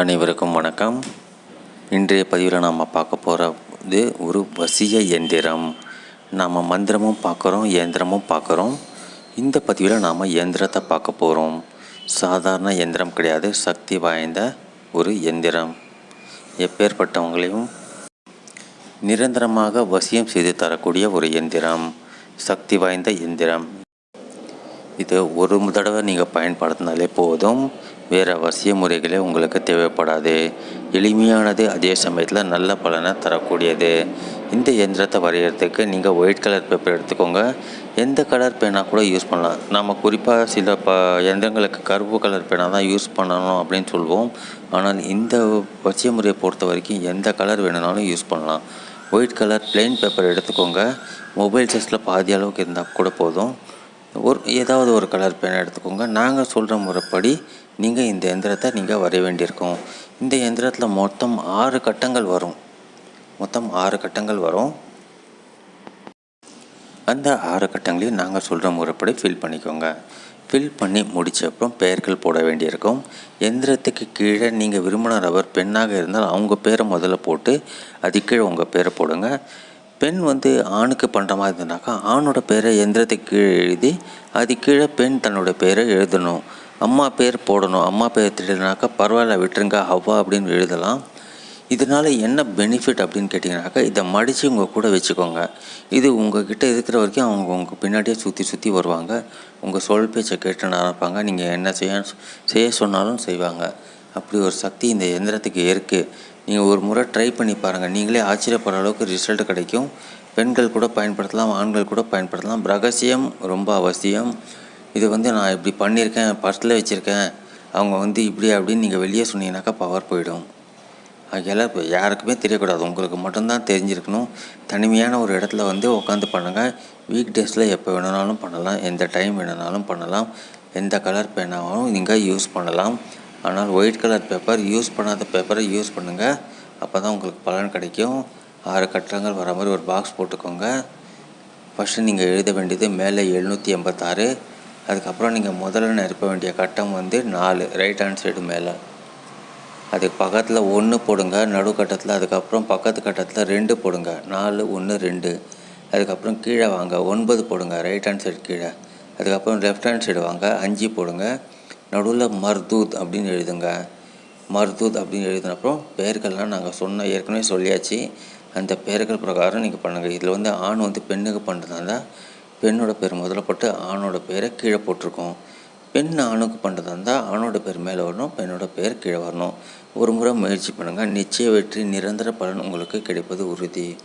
அனைவருக்கும் வணக்கம். இன்றைய பதிவில் நாம் பார்க்க போகிறது ஒரு வசிய இயந்திரம் நாம் மந்திரமும் பார்க்குறோம் இயந்திரமும் பார்க்குறோம். இந்த பதிவில் நாம் இயந்திரத்தை பார்க்க போகிறோம் சாதாரண இயந்திரம் கிடையாது சக்தி வாய்ந்த ஒரு இயந்திரம். எப்பேற்பட்டவங்களையும் நிரந்தரமாக வசியம் செய்து தரக்கூடிய ஒரு இயந்திரம் சக்தி வாய்ந்த இயந்திரம். இது ஒரு தடவை நீங்கள் பயன்படுத்தினாலே போதும். வேறு அவசிய முறைகளே உங்களுக்கு தேவைப்படாது. எளிமையானது அதே சமயத்தில் நல்ல பலனை தரக்கூடியது. இந்த எந்திரத்தை வரைகிறதுக்கு நீங்கள் ஒயிட் கலர் பேப்பர் எடுத்துக்கோங்க. எந்த கலர் பேனா கூட யூஸ் பண்ணலாம். நம்ம குறிப்பாக சில ப எந்திரங்களுக்கு கருப்பு கலர் பேனா தான் யூஸ் பண்ணணும் அப்படின்னு சொல்லுவோம் ஆனால் இந்த வசிய முறையை பொறுத்த வரைக்கும் எந்த கலர் வேணுனாலும் யூஸ் பண்ணலாம். ஒயிட் கலர் பிளெயின் பேப்பர் எடுத்துக்கோங்க. மொபைல் சைஸில் பாதி அளவுக்கு இருந்தால் கூட போதும். ஒரு ஏதாவது ஒரு கலர் பேனை எடுத்துக்கோங்க. நாங்கள் சொல்கிற முறைப்படி நீங்கள் இந்த எந்திரத்தை நீங்கள் வரைய வேண்டியிருக்கும். இந்த எந்திரத்தில் மொத்தம் ஆறு கட்டங்கள் வரும். மொத்தம் ஆறு கட்டங்கள் வரும். அந்த ஆறு கட்டங்களையும் நாங்கள் சொல்கிற முறைப்படி ஃபில் பண்ணிக்கோங்க. ஃபில் பண்ணி முடித்த அப்புறம் பெயர்கள் போட வேண்டியிருக்கும். எந்திரத்துக்கு கீழே நீங்கள் விரும்பின ரவர் பெண்ணாக இருந்தால் அவங்க பேரை முதல்ல போட்டு அது கீழே உங்கள் பேரை போடுங்க. பெண் வந்து ஆணுக்கு பண்ணுற மாதிரி இருந்தனாக்கா ஆணோட பேரை எந்திரத்துக்கு கீழே எழுதி அது கீழே பெண் தன்னோட பேரை எழுதணும். அம்மா பேர் போடணும். அம்மா பேர் தெரியலனாக்கா பரவாயில்ல விட்டுருங்க ஹவ்வா அப்படின்னு எழுதலாம். இதனால் என்ன பெனிஃபிட் அப்படின்னு கேட்டிங்கனாக்கா இதை மடித்து உங்கள் கூட வச்சுக்கோங்க. இது உங்ககிட்ட இருக்கிற வரைக்கும் அவங்க உங்கள் பின்னாடியே சுற்றி சுற்றி வருவாங்க. உங்கள் சொல் பேச்சை கேட்டு நடப்பாங்க. நீங்கள் என்ன செய்ய செய்ய சொன்னாலும் செய்வாங்க. அப்படி ஒரு சக்தி இந்த எந்திரத்துக்கு இருக்குது நீங்கள் ஒரு முறை ட்ரை பண்ணி பாருங்கள் நீங்களே ஆச்சரியப்படுற அளவுக்கு ரிசல்ட் கிடைக்கும். பெண்கள் கூட பயன்படுத்தலாம் ஆண்கள் கூட பயன்படுத்தலாம். ரகசியம் ரொம்ப அவசியம். இது வந்து நான் இப்படி பண்ணியிருக்கேன் பர்ஸில் வச்சுருக்கேன். அவங்க வந்து இப்படி அப்படின்னு நீங்கள் வெளியே சொன்னீங்கன்னாக்கா பவர் போயிடும். ஆகையால் இப்போ யாருக்குமே தெரியக்கூடாது. உங்களுக்கு மட்டும்தான் தெரிஞ்சிருக்கணும். தனிமையான ஒரு இடத்துல வந்து உட்காந்து பண்ணுங்கள் வீக் டேஸில் எப்போ வேணுனாலும் பண்ணலாம். எந்த டைம் வேணுனாலும் பண்ணலாம். எந்த கலர் பேனாவும் நீங்கள் யூஸ் பண்ணலாம். ஆனால் ஒயிட் கலர் பேப்பர் யூஸ் பண்ணாத பேப்பரை யூஸ் பண்ணுங்கள் அப்போ தான் உங்களுக்கு பலன் கிடைக்கும். ஆறு கட்டங்கள் வர மாதிரி ஒரு பாக்ஸ் போட்டுக்கோங்க. ஃபஸ்ட்டு நீங்கள் எழுத வேண்டியது மேலே எழுநூற்றி எண்பத்தாறு. அதுக்கப்புறம் நீங்கள் முதல்ல நிரப்ப வேண்டிய கட்டம் வந்து நாலு ரைட் ஹேண்ட் சைடு மேலே. அதுக்கு பக்கத்தில் ஒன்று போடுங்க நடு கட்டத்தில் அதுக்கப்புறம் பக்கத்து கட்டத்தில் ரெண்டு போடுங்க. நாலு ஒன்று ரெண்டு. அதுக்கப்புறம் கீழே வாங்க ஒன்பது போடுங்க ரைட் ஹேண்ட் சைடு கீழே. அதுக்கப்புறம் லெஃப்ட் ஹேண்ட் சைடு வாங்க அஞ்சு போடுங்க. நடுவில் மர்தூத் அப்படின்னு எழுதுங்க. மர்தூத் அப்படின்னு எழுதினப்புறம் பெயர்கள்லாம் நாங்கள் சொன்ன ஏற்கனவே சொல்லியாச்சு. அந்த பெயர்கள் பிரகாரம் நீங்கள் பண்ணுங்கள் இதில் வந்து ஆண் வந்து பெண்ணுக்கு பண்ணுறதா இருந்தால் பெண்ணோட பேர் முதல்ல போட்டு ஆணோட பேரை கீழே போட்டிருக்கோம். பெண் ஆணுக்கு பண்ணுறதா இருந்தால் ஆணோட பேர் மேலே வரணும் பெண்ணோட பேர் கீழே வரணும். ஒரு முறை முயற்சி பண்ணுங்கள் நிச்சய வெற்றி நிரந்தர பலன் உங்களுக்கு கிடைப்பது உறுதி.